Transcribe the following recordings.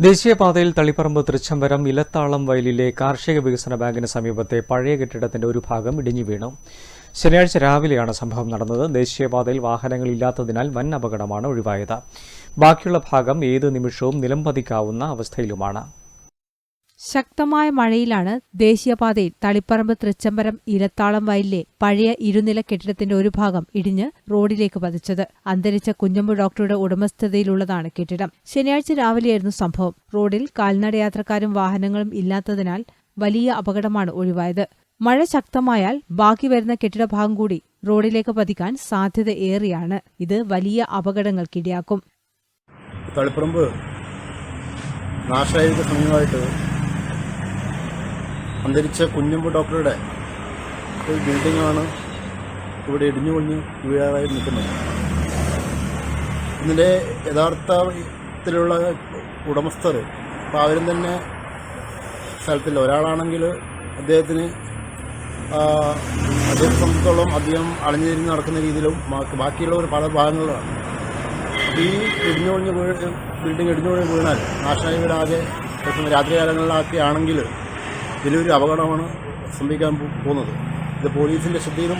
ദേശീയപാതയിൽ തളിപ്പറമ്പ് തൃച്ചംബരം ഇലത്താളം വയലിലെ കാർഷിക വികസന ബാങ്കിന് സമീപത്തെ പഴയ കെട്ടിടത്തിന്റെ ഒരു ഭാഗം ഇടിഞ്ഞു വീണു. ശനിയാഴ്ച രാവിലെയാണ് സംഭവം നടന്നത്. ദേശീയപാതയിൽ വാഹനങ്ങൾ ഇല്ലാത്തതിനാൽ വൻ അപകടമാണ് ഒഴിവായത്. ബാക്കിയുള്ള ഭാഗം ഏത് നിമിഷവും നിലംപതിക്കാവുന്ന അവസ്ഥയിലുമാണ്. ശക്തമായ മഴയിലാണ് ദേശീയപാതയിൽ തളിപ്പറമ്പ് തൃച്ചംബരം ഇലത്താളം വയലിലെ പഴയ ഇരുനില കെട്ടിടത്തിന്റെ ഒരു ഭാഗം ഇടിഞ്ഞ് റോഡിലേക്ക് പതിച്ചത്. അന്തരിച്ച കുഞ്ഞമ്പു ഡോക്ടറുടെ ഉടമസ്ഥതയിലുള്ളതാണ് കെട്ടിടം. ശനിയാഴ്ച രാവിലെയായിരുന്നു സംഭവം. റോഡിൽ കാൽനടയാത്രക്കാരും വാഹനങ്ങളും ഇല്ലാത്തതിനാൽ വലിയ അപകടമാണ് ഒഴിവായത്. മഴ ശക്തമായാൽ ബാക്കി വരുന്ന കെട്ടിടഭാഗം കൂടി റോഡിലേക്ക് പതിക്കാൻ സാധ്യത ഏറിയാണ്. ഇത് വലിയ അപകടങ്ങൾക്കിടയാക്കും. തളിപ്പറമ്പ് നാശായിക്ക് സമീപമായിട്ട് അന്തരിച്ച കുഞ്ഞമ്പ് ഡോക്ടറുടെ ഒരു ബിൽഡിങ്ങാണ് ഇവിടെ ഇടിഞ്ഞു കൊഞ്ഞ് വീഴാറായി നിൽക്കുന്നത്. ഇതിന്റെ യഥാർത്ഥത്തിലുള്ള ഉടമസ്ഥർ അപ്പോൾ അവരും തന്നെ സ്ഥലത്തില്ല. ഒരാളാണെങ്കിൽ അദ്ദേഹത്തിന് അദ്ദേഹത്തെ സംബന്ധിച്ചോളം അധികം അളിഞ്ഞിരിഞ്ഞ് നടക്കുന്ന രീതിയിലും ബാക്കി- ബാക്കിയുള്ളവർ പല ഭാഗങ്ങളിലാണ് ഈ ഇടിഞ്ഞു കൊഞ്ഞ് വീഴ് ബിൽഡിംഗ് ഇടിഞ്ഞു കൊഞ്ഞ് വീണാൽ നാശനായി വീടാകെ രാത്രികാലങ്ങളിലൊക്കെ ആണെങ്കിൽ വലിയൊരു അപകടമാണ് സംഭവിക്കാൻ പോകുന്നത്. ഇത് പോലീസിന്റെ ശ്രദ്ധയിലും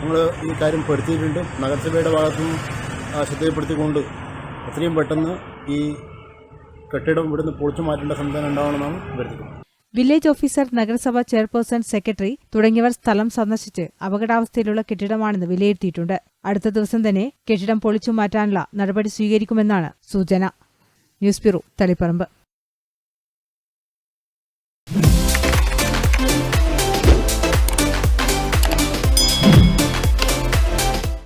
നമ്മൾ ഈ കാര്യം പെടുത്തിയിട്ടുണ്ട്. നഗരസഭയുടെ ഭാഗത്തുനിന്നും ശ്രദ്ധയിൽപ്പെടുത്തിക്കൊണ്ട് എത്രയും പെട്ടെന്ന് ഈ കെട്ടിടം ഇവിടുന്ന് പൊളിച്ചു മാറ്റേണ്ട സംവിധാനം ഉണ്ടാവണമെന്നാണ് വരുന്നത് വില്ലേജ് ഓഫീസർ നഗരസഭ ചെയർപേഴ്സൺ സെക്രട്ടറി തുടങ്ങിയവർ സ്ഥലം സന്ദർശിച്ച് അപകടാവസ്ഥയിലുള്ള കെട്ടിടമാണെന്ന് വിലയിരുത്തിയിട്ടുണ്ട്. അടുത്ത ദിവസം തന്നെ കെട്ടിടം പൊളിച്ചു മാറ്റാനുള്ള നടപടി സ്വീകരിക്കുമെന്നാണ് സൂചന. News bureau Taliparamba.